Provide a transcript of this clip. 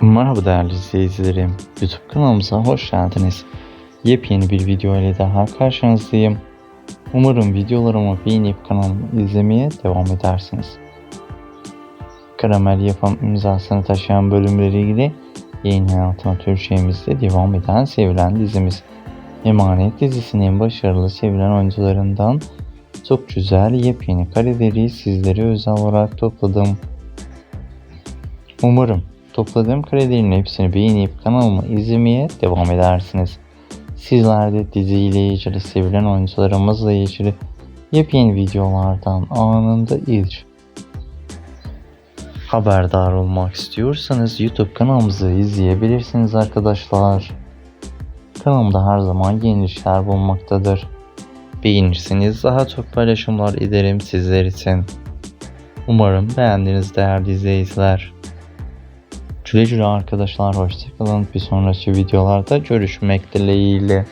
Merhaba değerli izleyicilerim. YouTube kanalımıza hoş geldiniz. Yepyeni bir video ile daha karşınızdayım. Umarım videolarımı beğenip kanalımı izlemeye devam edersiniz. Karamel yapım imzasını taşıyan bölümleriyle yayın hayatına Türkçemizde devam eden sevilen dizimiz. Emanet dizisinin başarılı sevilen oyuncularından çok güzel yepyeni kareleri sizlere özel olarak topladım. Umarım topladığım karelerin hepsini beğenip kanalımı izlemeye devam edersiniz. Sizler de diziyle ilgili sevilen oyuncularımızla ilgili yepyeni videolardan anında ilk haberdar olmak istiyorsanız YouTube kanalımızı izleyebilirsiniz arkadaşlar. Kanalımda her zaman yenilişler bulmaktadır. Beğenirseniz daha çok paylaşımlar ederim sizler için. Umarım beğendiniz değerli izleyiciler. Güle güle arkadaşlar hoşçakalın. Bir sonraki videolarda görüşmek dileğiyle.